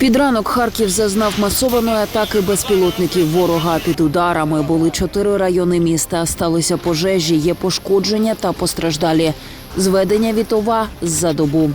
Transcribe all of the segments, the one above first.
Під ранок Харків зазнав масованої атаки безпілотників ворога. Під ударами були чотири райони міста. Сталися пожежі, є пошкодження та постраждалі. Зведення вітова за добу.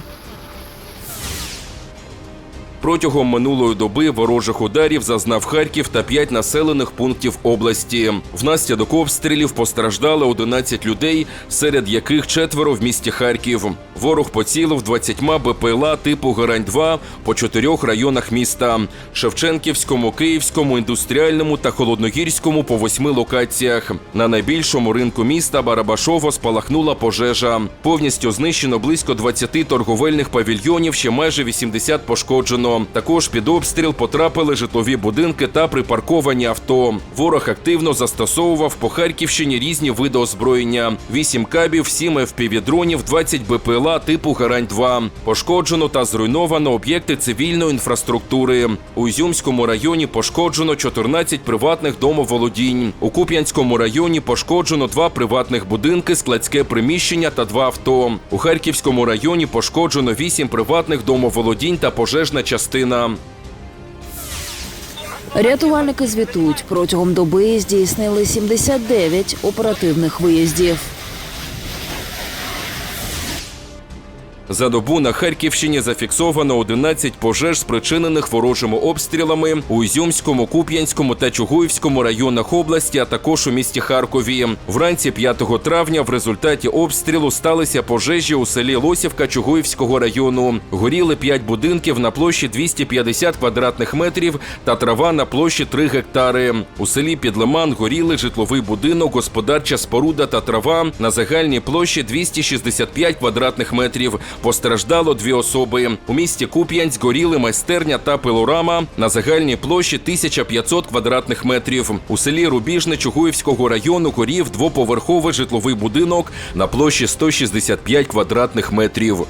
Протягом минулої доби ворожих ударів зазнав Харків та 5 населених пунктів області. Внаслідок обстрілів постраждали 11 людей, серед яких четверо в місті Харків. Ворог поцілив 20 БПЛА типу Герань-2 по чотирьох районах міста: Шевченківському, Київському, індустріальному та Холодногірському по восьми локаціях. На найбільшому ринку міста Барабашово спалахнула пожежа. Повністю знищено близько 20 торговельних павільйонів, ще майже 80 пошкоджено. Також під обстріл потрапили житлові будинки та припарковані авто. Ворог активно застосовував по Харківщині різні види озброєння: 8 кабів, 7 FPV-дронів, 20 БПЛА типу Гарань-2. Пошкоджено та зруйновано об'єкти цивільної інфраструктури. У Ізюмському районі пошкоджено 14 приватних домоволодінь. У Куп'янському районі пошкоджено два приватних будинки, складське приміщення та два авто. У Харківському районі пошкоджено 8 приватних домоволодінь та пожежна частина. Рятувальники звітують, протягом доби здійснили 79 оперативних виїздів. За добу на Харківщині зафіксовано 11 пожеж, спричинених ворожими обстрілами у Ізюмському, Куп'янському та Чугуївському районах області, а також у місті Харкові. Вранці 5 травня в результаті обстрілу сталися пожежі у селі Лосівка Чугуївського району. Горіли 5 будинків на площі 250 квадратних метрів та трава на площі 3 гектари. У селі Підлиман горіли житловий будинок, господарча споруда та трава на загальній площі 265 квадратних метрів. Постраждало дві особи. У місті Куп'янськ горіли майстерня та пилорама на загальній площі 1500 квадратних метрів. У селі Рубіжне Чугуївського району горів двоповерховий житловий будинок на площі 165 квадратних метрів.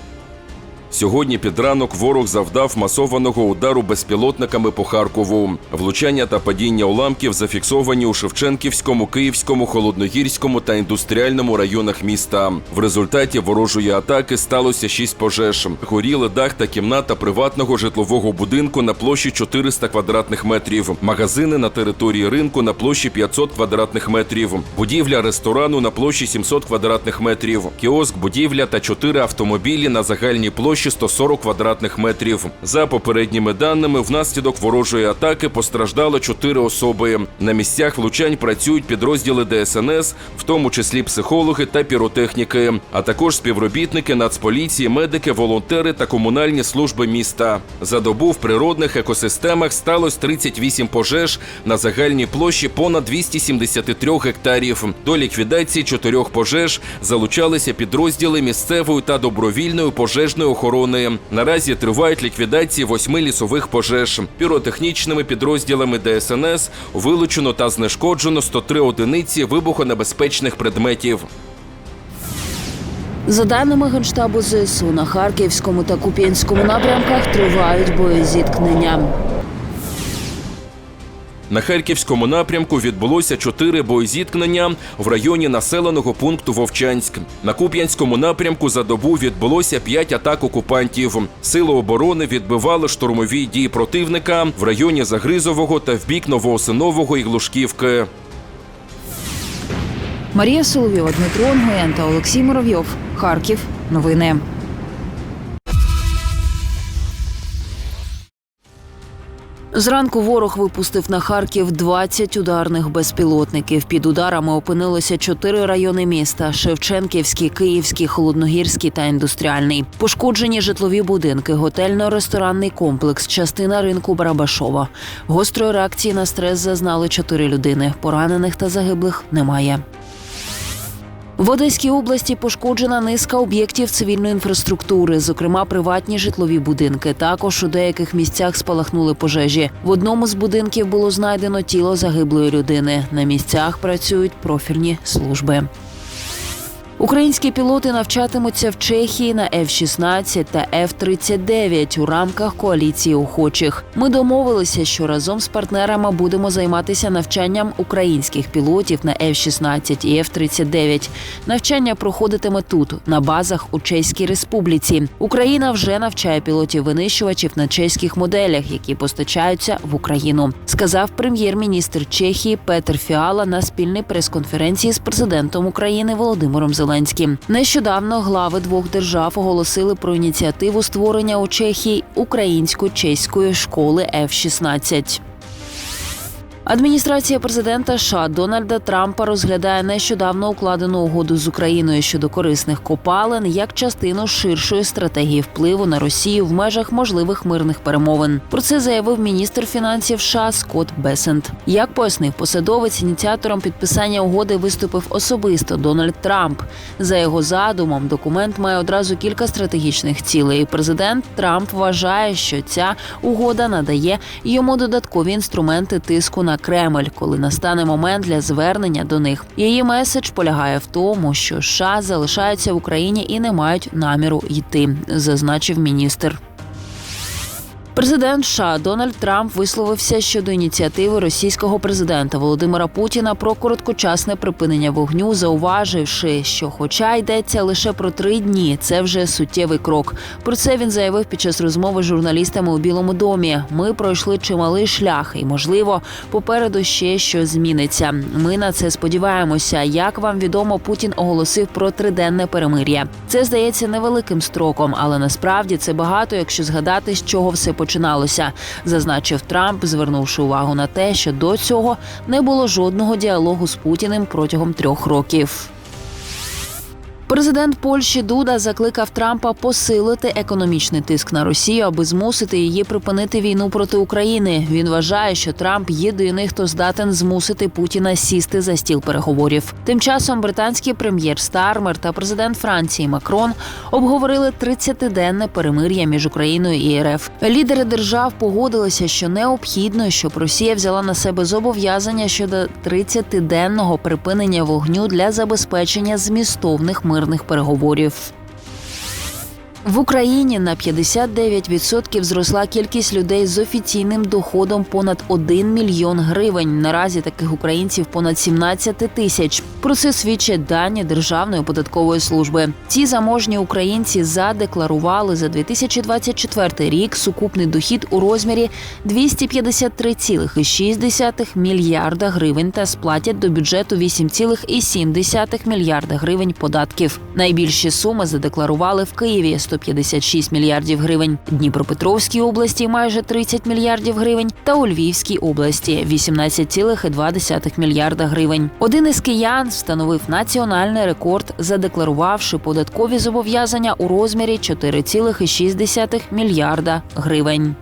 Сьогодні під ранок ворог завдав масованого удару безпілотниками по Харкову. Влучання та падіння уламків зафіксовані у Шевченківському, Київському, Холодногірському та індустріальному районах міста. В результаті ворожої атаки сталося шість пожеж. Горіли дах та кімната приватного житлового будинку на площі 400 квадратних метрів, магазини на території ринку на площі 500 квадратних метрів, будівля ресторану на площі 700 квадратних метрів, кіоск, будівля та чотири автомобілі на загальній площі 140 квадратних метрів. За попередніми даними, внаслідок ворожої атаки постраждало чотири особи. На місцях влучань працюють підрозділи ДСНС, в тому числі психологи та піротехніки, а також співробітники Нацполіції, медики, волонтери та комунальні служби міста. За добу в природних екосистемах сталося 38 пожеж на загальній площі понад 273 гектарів. До ліквідації чотирьох пожеж залучалися підрозділи місцевої та добровільної пожежної охорони. Наразі тривають ліквідації восьми лісових пожеж. Піротехнічними підрозділами ДСНС вилучено та знешкоджено 103 одиниці вибухонебезпечних предметів. За даними Генштабу ЗСУ, на Харківському та Куп'янському напрямках тривають боєзіткнення. На Харківському напрямку відбулося чотири боєзіткнення в районі населеного пункту Вовчанськ. На Куп'янському напрямку за добу відбулося п'ять атак окупантів. Сили оборони відбивали штурмові дії противника в районі Загризового та в бік Новоосинового і Глушківки. Марія Соловйова, Дмитро Онгоєн та Олексій Муравйов. Харків. Новини. Зранку ворог випустив на Харків 20 ударних безпілотників. Під ударами опинилися чотири райони міста: Шевченківський, Київський, Холодногірський та індустріальний. Пошкоджені житлові будинки, готельно-ресторанний комплекс, частина ринку Барабашова. Гострої реакції на стрес зазнали чотири людини. Поранених та загиблих немає. В Одеській області пошкоджена низка об'єктів цивільної інфраструктури, зокрема приватні житлові будинки. Також у деяких місцях спалахнули пожежі. В одному з будинків було знайдено тіло загиблої людини. На місцях працюють профільні служби. Українські пілоти навчатимуться в Чехії на F-16 та F-39 у рамках коаліції охочих. Ми домовилися, що разом з партнерами будемо займатися навчанням українських пілотів на F-16 і F-39. Навчання проходитиме тут, на базах у Чеській Республіці. Україна вже навчає пілотів винищувачів на чеських моделях, які постачаються в Україну, сказав прем'єр-міністр Чехії Петер Фіала на спільній прес-конференції з президентом України Володимиром Зеленським. Нещодавно глави двох держав оголосили про ініціативу створення у Чехії українсько-чеської школи F-16. Адміністрація президента США Дональда Трампа розглядає нещодавно укладену угоду з Україною щодо корисних копалин як частину ширшої стратегії впливу на Росію в межах можливих мирних перемовин. Про це заявив міністр фінансів США Скотт Бесент. Як пояснив посадовець, ініціатором підписання угоди виступив особисто Дональд Трамп. За його задумом, документ має одразу кілька стратегічних цілей. Президент Трамп вважає, що ця угода надає йому додаткові інструменти тиску на Кремль, коли настане момент для звернення до них. Її меседж полягає в тому, що США залишаються в Україні і не мають наміру йти, зазначив міністр. Президент США Дональд Трамп висловився щодо ініціативи російського президента Володимира Путіна про короткочасне припинення вогню, зауваживши, що, хоча йдеться лише про три дні, це вже суттєвий крок. Про це він заявив під час розмови з журналістами у Білому домі. Ми пройшли чималий шлях, і можливо, попереду ще щось зміниться. Ми на це сподіваємося. Як вам відомо, Путін оголосив про триденне перемир'я. Це здається невеликим строком, але насправді це багато, якщо згадати, з чого все починалося, зазначив Трамп, звернувши увагу на те, що до цього не було жодного діалогу з Путіним протягом трьох років. Президент Польщі Дуда закликав Трампа посилити економічний тиск на Росію, аби змусити її припинити війну проти України. Він вважає, що Трамп єдиний, хто здатен змусити Путіна сісти за стіл переговорів. Тим часом британський прем'єр Стармер та президент Франції Макрон обговорили 30-денне перемир'я між Україною і РФ. Лідери держав погодилися, що необхідно, щоб Росія взяла на себе зобов'язання щодо 30-денного припинення вогню для забезпечення змістовних мирних переговорів. В Україні на 59% зросла кількість людей з офіційним доходом понад 1 мільйон гривень. Наразі таких українців понад 17 тисяч. Про це свідчать дані Державної податкової служби. Ці заможні українці задекларували за 2024 рік сукупний дохід у розмірі 253,6 мільярда гривень та сплатять до бюджету 8,7 мільярда гривень податків. Найбільші суми задекларували в Києві 156 мільярдів гривень, Дніпропетровській області майже 30 мільярдів гривень та у Львівській області 18,2 мільярда гривень. Один із киян встановив національний рекорд, задекларувавши податкові зобов'язання у розмірі 4,6 мільярда гривень.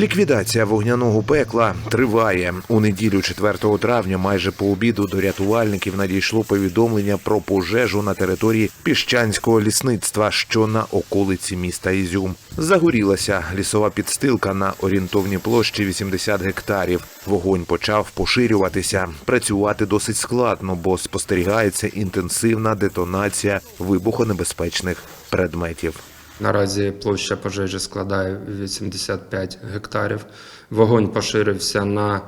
Ліквідація вогняного пекла триває у неділю 4 травня. Майже по обіду до рятувальників надійшло повідомлення про пожежу на території піщанського лісництва, що на околиці міста Ізюм. Загорілася лісова підстилка на орієнтовній площі 80 гектарів. Вогонь почав поширюватися. Працювати досить складно, бо спостерігається інтенсивна детонація вибухонебезпечних предметів. Наразі площа пожежі складає 85 гектарів. Вогонь поширився на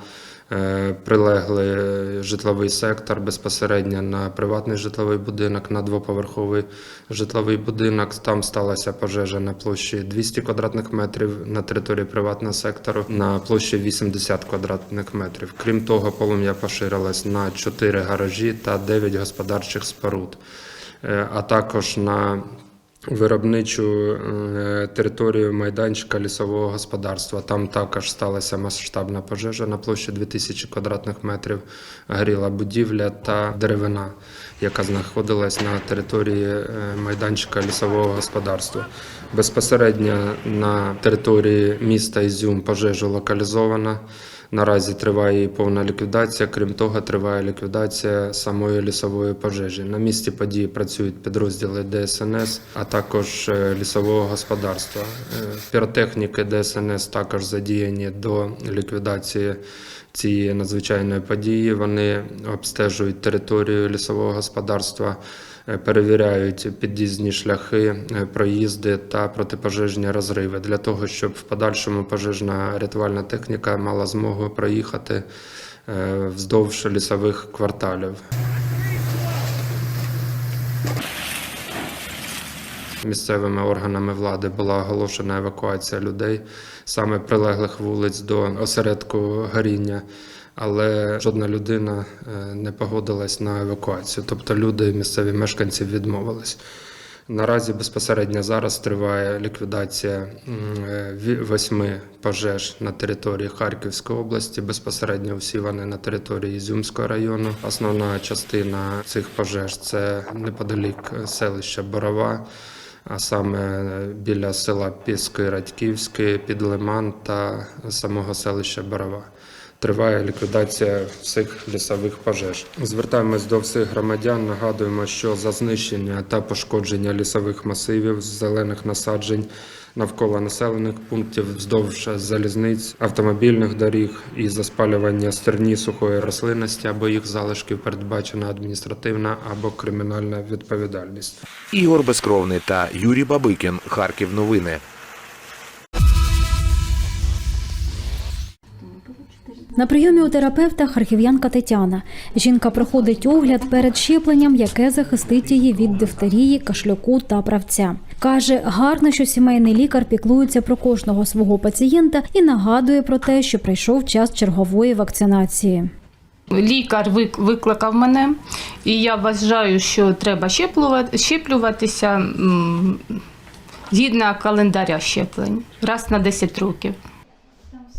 е, прилеглий житловий сектор, безпосередньо на приватний житловий будинок, на двоповерховий житловий будинок. Там сталася пожежа на площі 200 квадратних метрів, на території приватного сектору на площі 80 квадратних метрів. Крім того, полум'я поширилось на 4 гаражі та 9 господарчих споруд, Е, а також на виробничу е, територію майданчика лісового господарства. Там також сталася масштабна пожежа на площі 2000 квадратних метрів. Горіла будівля та деревина, яка знаходилась на території е, майданчика лісового господарства. Безпосередньо на території міста Ізюм пожежа локалізована. Наразі триває повна ліквідація. Крім того, триває ліквідація самої лісової пожежі. На місці події працюють підрозділи ДСНС, а також е, лісового господарства. Е, Піротехніки ДСНС також задіяні до ліквідації цієї надзвичайної події. Вони обстежують територію лісового господарства, перевіряють під'їзні шляхи, е, проїзди та протипожежні розриви для того, щоб в подальшому пожежна рятувальна техніка мала змогу проїхати е, вздовж лісових кварталів. Місцевими органами влади була оголошена евакуація людей саме прилеглих вулиць до осередку горіння, але жодна людина е, не погодилась на евакуацію. Тобто люди, місцеві мешканці відмовились. Наразі безпосередньо зараз триває ліквідація е, восьми пожеж на території Харківської області. Безпосередньо всі вони на території Ізюмського району. Основна частина цих пожеж це неподалік селища Борова, а саме біля села Піски Радьківське, Підлиман та самого селища Борова. Триває ліквідація всіх лісових пожеж. Звертаємось до всіх громадян. Нагадуємо, що за знищення та пошкодження лісових масивів, зелених насаджень навколо населених пунктів вздовж залізниць, автомобільних доріг і за спалювання стерні сухої рослинності або їх залишків передбачена адміністративна або кримінальна відповідальність. Ігор Безкровний та Юрій Бабикін. Харків новини. На прийомі у терапевта харків'янка Тетяна. Жінка проходить огляд перед щепленням, яке захистить її від дифтерії, кашлюку та правця. Каже, гарно, що сімейний лікар піклується про кожного свого пацієнта і нагадує про те, що прийшов час чергової вакцинації. Лікар вик- викликав мене, і я вважаю, що треба щеплювати- щеплюватися згідно календаря щеплень раз на 10 років.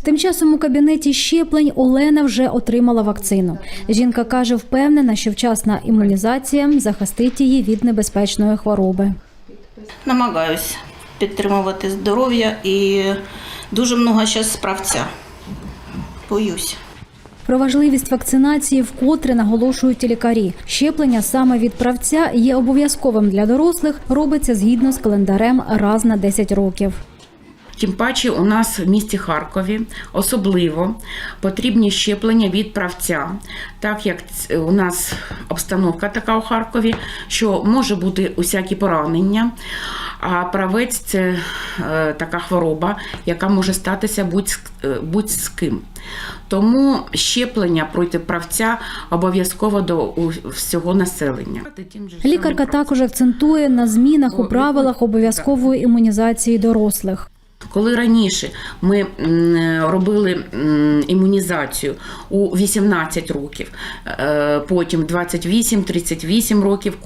Тим часом у кабінеті щеплень Олена вже отримала вакцину. Жінка каже, впевнена, що вчасна імунізація захистить її від небезпечної хвороби. намагаюсь підтримувати здоров'я і дуже много зараз справця. Боюсь. Про важливість вакцинації вкотре наголошують лікарі. Щеплення саме від правця є обов'язковим для дорослих, робиться згідно з календарем раз на 10 років. Тим паче у нас в місті Харкові особливо потрібні щеплення від правця, так як у нас обстановка така у Харкові, що може бути усякі поранення. А правець це е, така хвороба, яка може статися будь, е, з ким. Тому щеплення проти правця обов'язково до всього населення. Лікарка також акцентує на змінах у правилах обов'язкової імунізації дорослих. Коли раніше ми робили імунізацію у 18 років, е, потім 28-38 років,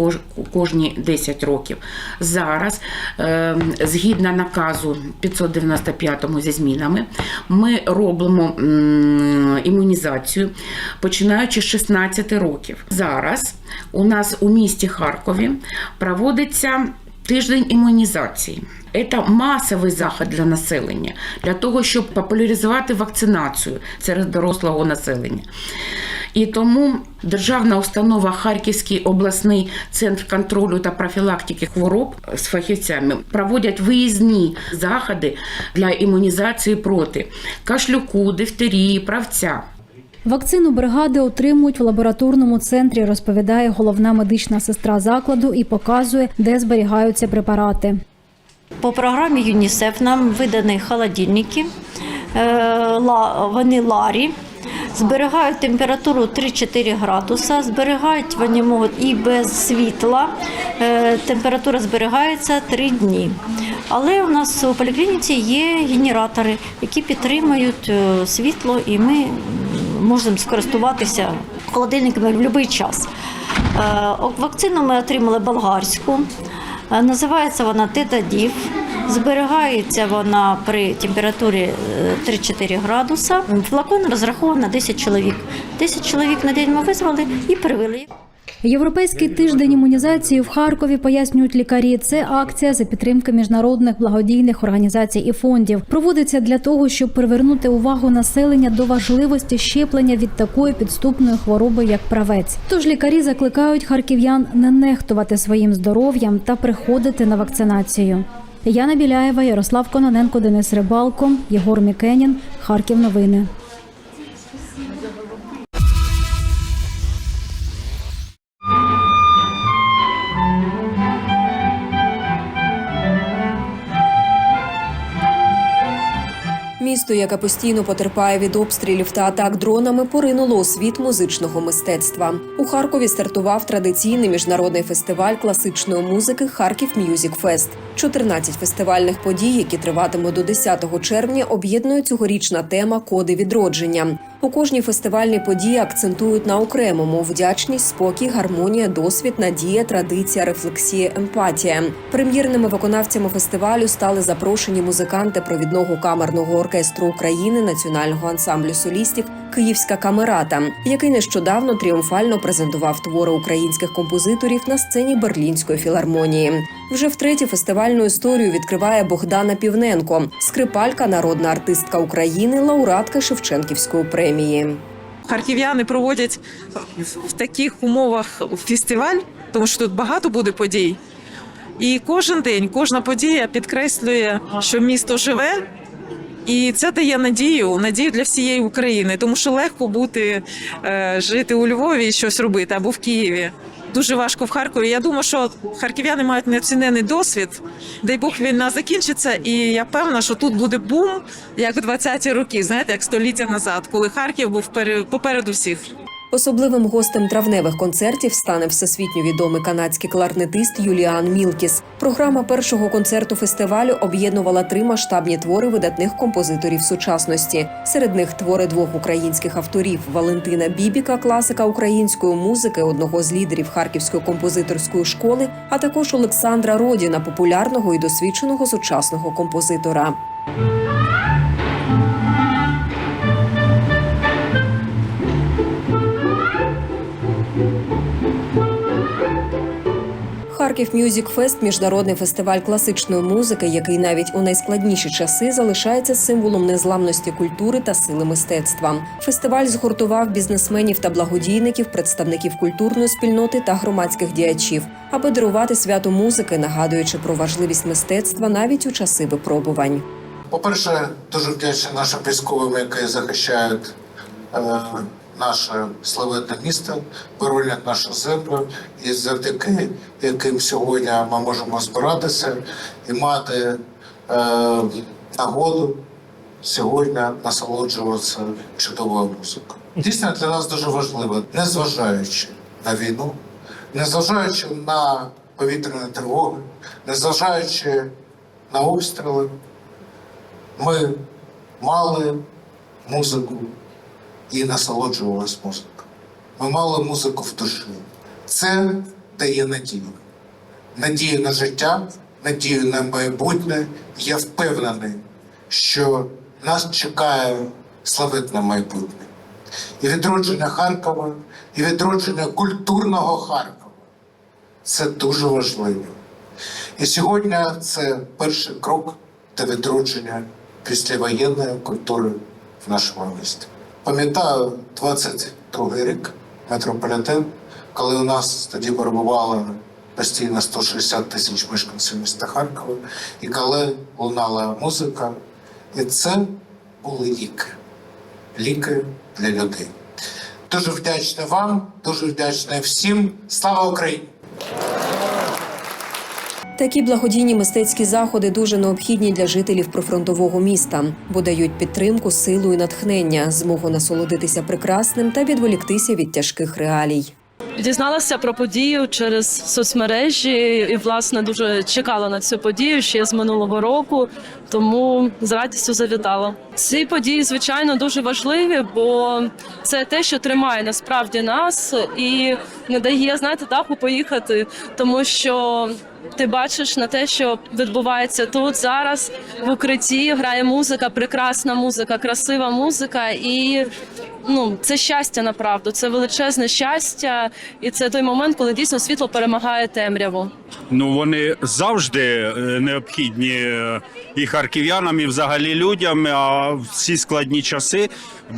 кожні 10 років. Зараз, е, згідно наказу 595 зі змінами, ми робимо імунізацію починаючи з 16 років. Зараз у нас у місті Харкові проводиться Тиждень імунізації це масовий захід для населення, для того, щоб популяризувати вакцинацію серед дорослого населення. І тому державна установа Харківський обласний центр контролю та профілактики хвороб з фахівцями проводять виїзні заходи для імунізації проти кашлюку, дифтерії, правця. Вакцину бригади отримують в лабораторному центрі, розповідає головна медична сестра закладу і показує, де зберігаються препарати. По програмі ЮНІСЕФ нам видані холодильники, е, вони ларі. Зберігають температуру 3-4 градуса, зберігають вони можуть і без світла. Е, Температура зберігається 3 дні. Але у нас у поліклініці є генератори, які підтримують е, світло, і ми можемо скористуватися холодильниками в будь-який час. Е, Вакцину ми отримали болгарську. Е, Називається вона тетадів. Зберігається вона при температурі е, 3-4 градуса. Флакон розрахований на 10 чоловік. 10 чоловік на день ми визвали і привели. Європейський тиждень імунізації в Харкові пояснюють лікарі. Це акція за підтримки міжнародних благодійних організацій і фондів. Проводиться для того, щоб привернути увагу населення до важливості щеплення від такої підступної хвороби, як правець. Тож лікарі закликають харків'ян не нехтувати своїм здоров'ям та приходити на вакцинацію. Яна Біляєва, Ярослав Кононенко, Денис Рибалко, Єгор Мікенін. Харків. Новини. Місто, яке постійно потерпає від обстрілів та атак дронами, поринуло у світ музичного мистецтва. У Харкові стартував традиційний міжнародний фестиваль класичної музики Харків Мюзік Фест. 14 фестивальних подій, які триватимуть до 10 червня, об'єднує цьогорічна тема Коди відродження. У кожній фестивальній події акцентують на окремому вдячність, спокій, гармонія, досвід, надія, традиція, рефлексія, емпатія. Прем'єрними виконавцями фестивалю стали запрошені музиканти провідного камерного оркестру України, національного ансамблю солістів Київська камерата, який нещодавно тріумфально презентував твори українських композиторів на сцені Берлінської філармонії. Вже втретє фестивальну історію відкриває Богдана Півненко, скрипалька, народна артистка України, лауреатка Шевченківської премії. Харків'яни проводять в таких умовах фестиваль, тому що тут багато буде подій. І кожен день, кожна подія підкреслює, що місто живе, і це дає надію, надію для всієї України, тому що легко бути е, жити у Львові і щось робити або в Києві. Дуже важко в Харкові. Я думаю, що харків'яни мають неоцінений досвід. Дай Бог війна закінчиться, і я певна, що тут буде бум, як в 20-ті роки, знаєте, як століття назад, коли Харків був пере- попереду всіх. Особливим гостем травневих концертів стане всесвітньо відомий канадський кларнетист Юліан Мілкіс. Програма першого концерту фестивалю об'єднувала три масштабні твори видатних композиторів сучасності. Серед них твори двох українських авторів Валентина Бібіка, класика української музики, одного з лідерів Харківської композиторської школи, а також Олександра Родіна, популярного і досвідченого сучасного композитора. Харків Мюзік Фест міжнародний фестиваль класичної музики, який навіть у найскладніші часи залишається символом незламності культури та сили мистецтва. Фестиваль згуртував бізнесменів та благодійників, представників культурної спільноти та громадських діячів, аби дарувати свято музики, нагадуючи про важливість мистецтва навіть у часи випробувань. По-перше, дуже вдячний нашим військовим, які захищають е, наше славетне місто, боронять нашу землю, і завдяки яким сьогодні ми можемо збиратися і мати е, нагоду сьогодні насолоджуватися чудовою музикою. Дійсно, для нас дуже важливо, незважаючи на війну, незважаючи на повітряні тривоги, незважаючи на обстріли, ми мали музику і насолоджувалися музикою. Ми мали музику в душі. Це дає надію. Надію на життя, надію на майбутнє. Я впевнений, що нас чекає славетне майбутнє. І відродження Харкова, і відродження культурного Харкова. Це дуже важливо. І сьогодні це перший крок до відродження післявоєнної культури в нашому місті. Пам'ятаю 22 рік метрополітен, коли у нас тоді перебувало постійно 160 тисяч мешканців міста Харкова, і коли лунала музика, і це були ліки. Ліки для людей. Дуже вдячний вам, дуже вдячний всім. Слава Україні! Такі благодійні мистецькі заходи дуже необхідні для жителів прифронтового міста, бо дають підтримку, силу і натхнення, змогу насолодитися прекрасним та відволіктися від тяжких реалій. Дізналася про подію через соцмережі і власне дуже чекала на цю подію ще з минулого року, тому з радістю завітала. Ці події, звичайно, дуже важливі, бо це те, що тримає насправді нас і не дає знаєте, даху поїхати, тому що ти бачиш на те, що відбувається тут зараз в укритті. Грає музика, прекрасна музика, красива музика, і ну це щастя направду. Це величезне щастя, і це той момент, коли дійсно світло перемагає темряву. Ну вони завжди е, необхідні е, і харків'янам, і взагалі людям. А в ці складні часи,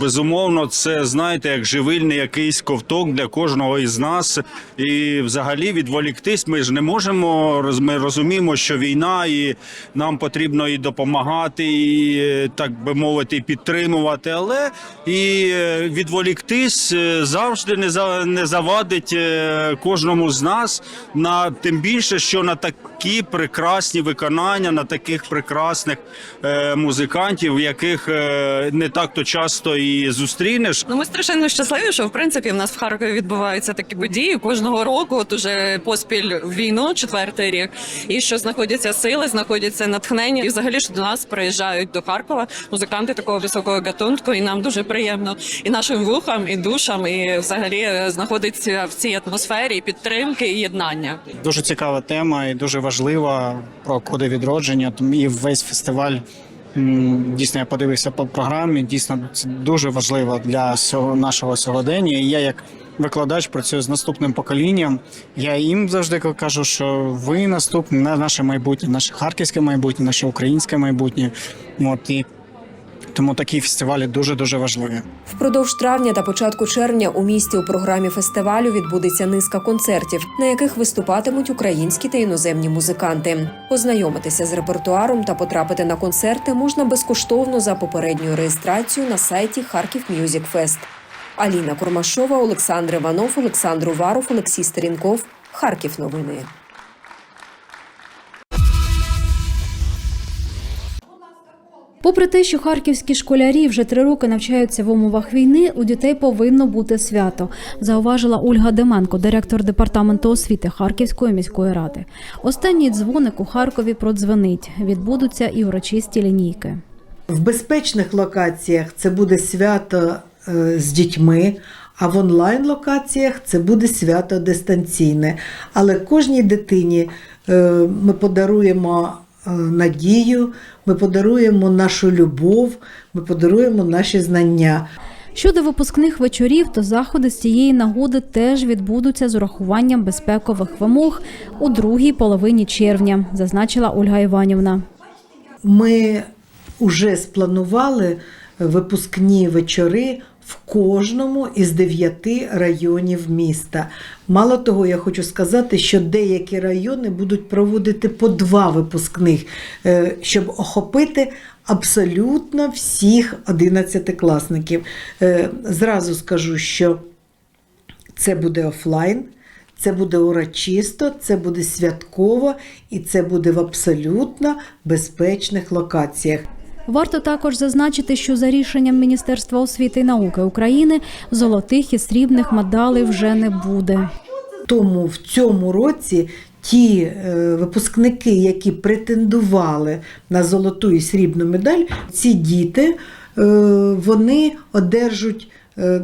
безумовно, це знаєте, як живильний якийсь ковток для кожного із нас. І взагалі відволіктись. Ми ж не можемо. Ми розуміємо, що війна, і нам потрібно і допомагати, і е, так би мовити, підтримувати. Але і е, відволіктись е, завжди не за не завадить е, кожному з нас на тим більше, що на такі прекрасні виконання, на таких прекрасних е, музикантів, яких е, не так то часто і зустрінеш. Ну, ми страшенно щасливі, що в принципі в нас в Харкові відбуваються такі події кожного року. От уже поспіль війну, четвертий рік, і що знаходяться сили, знаходяться натхнення, і взагалі що до нас приїжджають до Харкова музиканти такого високого гатунку, і нам дуже приємно і нашим вухам, і душам, і взагалі знаходиться в цій атмосфері підтримки і єднання. Дуже цікава тема і дуже важлива про коди відродження. І весь фестиваль. Дійсно, я подивився по програмі. Дійсно, це дуже важливо для нашого сьогодення. І я як викладач працюю з наступним поколінням. Я їм завжди кажу, що ви наступне на наше майбутнє, наше харківське майбутнє, наше українське майбутнє. От і тому такі фестивалі дуже дуже важливі. Впродовж травня та початку червня у місті у програмі фестивалю відбудеться низка концертів, на яких виступатимуть українські та іноземні музиканти. Познайомитися з репертуаром та потрапити на концерти можна безкоштовно за попередньою реєстрацією на сайті Харків Мюзік Фест. Аліна Курмашова, Олександр Іванов, Олександр Уваров, Олексій Стерінков. Харків новини. Попри те, що харківські школярі вже три роки навчаються в умовах війни, у дітей повинно бути свято, зауважила Ольга Деменко, директор департаменту освіти Харківської міської ради. Останній дзвоник у Харкові продзвонить. Відбудуться і урочисті лінійки. В безпечних локаціях це буде свято е, з дітьми, а в онлайн локаціях це буде свято дистанційне. Але кожній дитині е, ми подаруємо надію, ми подаруємо нашу любов, ми подаруємо наші знання. Щодо випускних вечорів, то заходи з цієї нагоди теж відбудуться з урахуванням безпекових вимог у другій половині червня, зазначила Ольга Іванівна. Ми вже спланували випускні вечори в кожному із дев'яти районів міста. Мало того, я хочу сказати, що деякі райони будуть проводити по два випускних, е, щоб охопити абсолютно всіх 11-класників. Е, Зразу скажу, що це буде офлайн. Це буде урочисто, це буде святково і це буде в абсолютно безпечних локаціях. Варто також зазначити, що за рішенням Міністерства освіти і науки України золотих і срібних медалей вже не буде. Тому в цьому році ті е, випускники, які претендували на золоту і срібну медаль, ці діти е, вони одержать. е,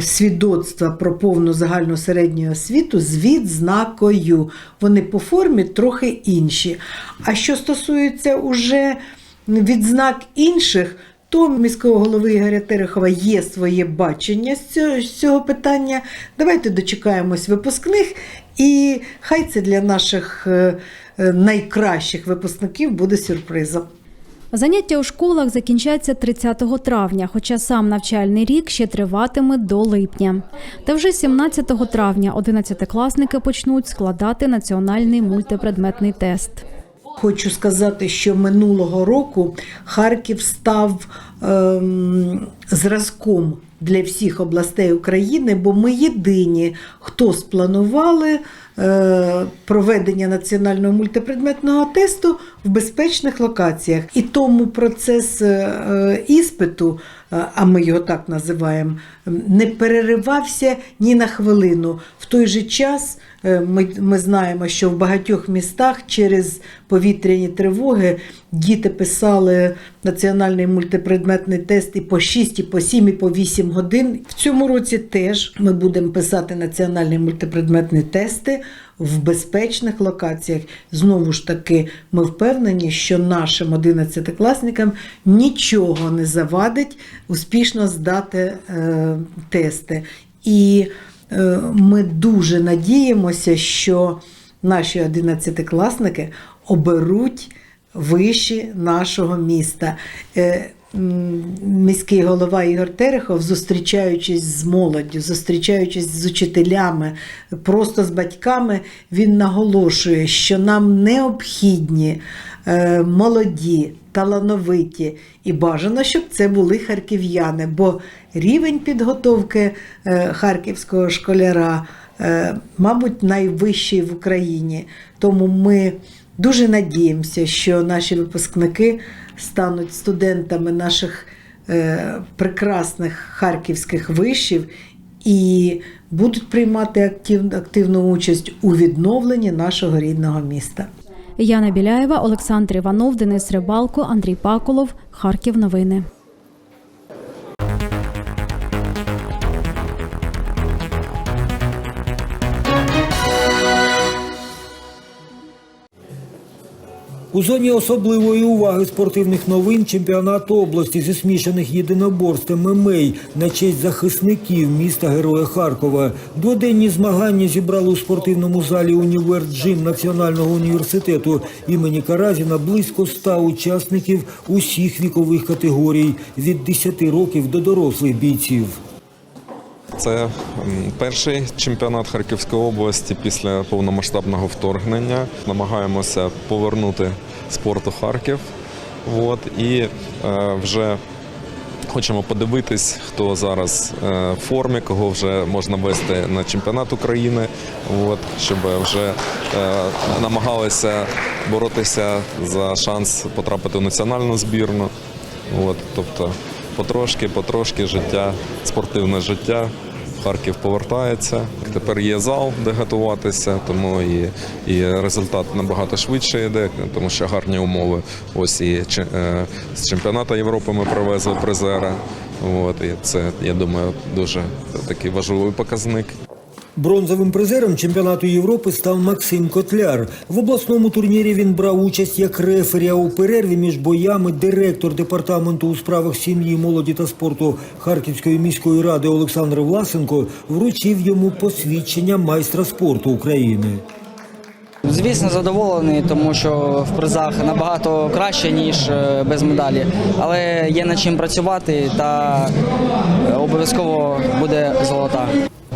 Свідоцтва про повну загальну середню освіту з відзнакою. Вони по формі трохи інші. А що стосується уже відзнак інших, то міського голови Ігоря Терехова є своє бачення з цього, з цього питання. Давайте дочекаємось випускних, і хай це для наших е, е, найкращих випускників буде сюрпризом. Заняття у школах закінчаться 30 травня, хоча сам навчальний рік ще триватиме до липня. Та вже 17 травня 11-класники почнуть складати національний мультипредметний тест. Хочу сказати, що минулого року Харків став ем, зразком для всіх областей України, бо ми єдині, хто спланували е, проведення національного мультипредметного тесту в безпечних локаціях. І тому процес е, іспиту, е, а ми його так називаємо, не переривався ні на хвилину. В той же час е, ми, ми знаємо, що в багатьох містах через повітряні тривоги діти писали національний мультипредметний тест і по 6, і по 7, і по 8 годин. В цьому році теж ми будемо писати національні мультипредметні тести в безпечних локаціях. Знову ж таки, ми впевнені, що нашим 11-класникам нічого не завадить успішно здати е, тести. І е, ми дуже надіємося, що наші 11-класники оберуть виші нашого міста. Міський голова Ігор Терехов, зустрічаючись з молоддю, зустрічаючись з учителями, просто з батьками, він наголошує, що нам необхідні е, молоді, талановиті і бажано, щоб це були харків'яни, бо рівень підготовки е, харківського школяра, е, мабуть, найвищий в Україні. Тому ми дуже надіємося, що наші випускники стануть студентами наших е, прекрасних харківських вишів і будуть приймати актив, активну участь у відновленні нашого рідного міста. Яна Біляєва, Олександр Іванов, Денис Рибалко, Андрій Паколов. Харків новини. У зоні особливої уваги спортивних новин чемпіонату області зі смішаних єдиноборств ММА на честь захисників міста Героя Харкова. Дводенні змагання зібрали у спортивному залі Універ Джим Національного університету імені Каразіна близько ста учасників усіх вікових категорій від 10 років до дорослих бійців. Це перший чемпіонат Харківської області після повномасштабного вторгнення. Намагаємося повернути спорт у Харків. От, і е, вже хочемо подивитись, хто зараз е, в формі, кого вже можна вести на чемпіонат України, от, щоб вже е, намагалися боротися за шанс потрапити в національну збірну. От, тобто потрошки, потрошки життя, спортивне життя. Харків повертається. Тепер є зал, де готуватися, тому і, і результат набагато швидше йде, тому що гарні умови. Ось і е, з чемпіонату Європи ми привезли призера. От, і це, я думаю, дуже такий важливий показник. Бронзовим призером чемпіонату Європи став Максим Котляр. В обласному турнірі він брав участь як рефері, а у перерві між боями директор департаменту у справах сім'ї, молоді та спорту Харківської міської ради Олександр Власенко вручив йому посвідчення майстра спорту України. Звісно, задоволений, тому що в призах набагато краще, ніж е, без медалі. Але є над чим працювати та е, обов'язково буде золота.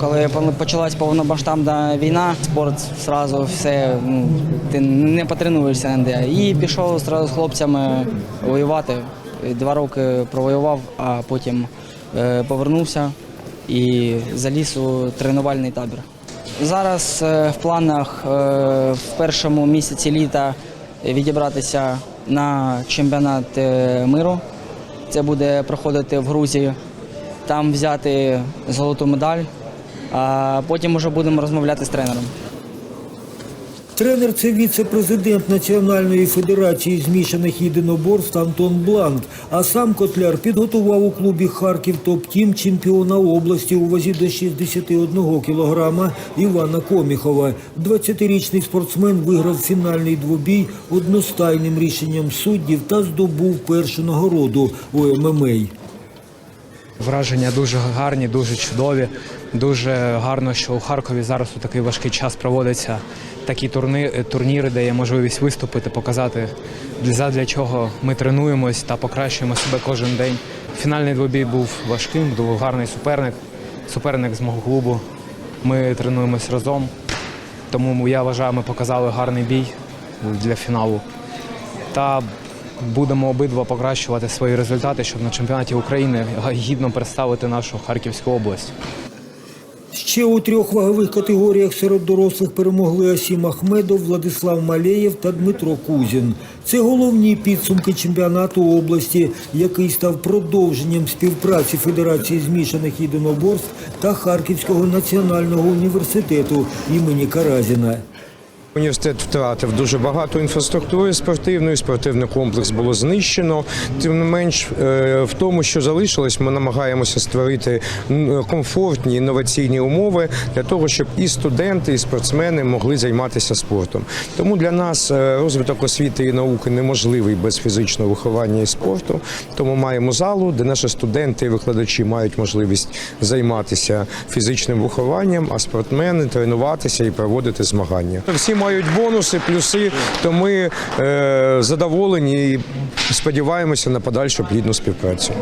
Коли почалась повномасштабна війна, спорт зразу все ну, ти не потренуєшся ніде. І пішов зразу з хлопцями воювати. Два роки провоював, а потім е, повернувся і заліз у тренувальний табір. Зараз е, в планах е, в першому місяці літа відібратися на чемпіонат миру. Це буде проходити в Грузії, там взяти золоту медаль, а потім вже будемо розмовляти з тренером. Тренер це віце-президент Національної федерації змішаних єдиноборств Антон Бланк. А сам Котляр підготував у клубі Харків топ-тім чемпіона області у вазі до 61 кілограма Івана Коміхова. 20-річний спортсмен виграв фінальний двобій одностайним рішенням суддів та здобув першу нагороду у ММА. Враження дуже гарні, дуже чудові. Дуже гарно, що у Харкові зараз у такий важкий час проводяться такі турни, турніри, де є можливість виступити, показати для, чого ми тренуємось та покращуємо себе кожен день. Фінальний двобій був важким, був гарний суперник, суперник з мого клубу. Ми тренуємось разом. Тому я вважаю, ми показали гарний бій для фіналу. Та будемо обидва покращувати свої результати, щоб на чемпіонаті України гідно представити нашу Харківську область. Ще у трьох вагових категоріях серед дорослих перемогли Асім Ахмедов, Владислав Малеєв та Дмитро Кузін. Це головні підсумки чемпіонату області, який став продовженням співпраці Федерації змішаних єдиноборств та Харківського національного університету імені Каразіна. Університет втратив дуже багато інфраструктури спортивної, спортивний комплекс було знищено. Тим не менш, е, в тому, що залишилось, ми намагаємося створити комфортні інноваційні умови для того, щоб і студенти, і спортсмени могли займатися спортом. Тому для нас е, розвиток освіти і науки неможливий без фізичного виховання і спорту. Тому маємо залу, де наші студенти і викладачі мають можливість займатися фізичним вихованням, а спортсмени тренуватися і проводити змагання. Всі мають бонуси, плюси, то ми е, задоволені і сподіваємося на подальшу плідну співпрацю.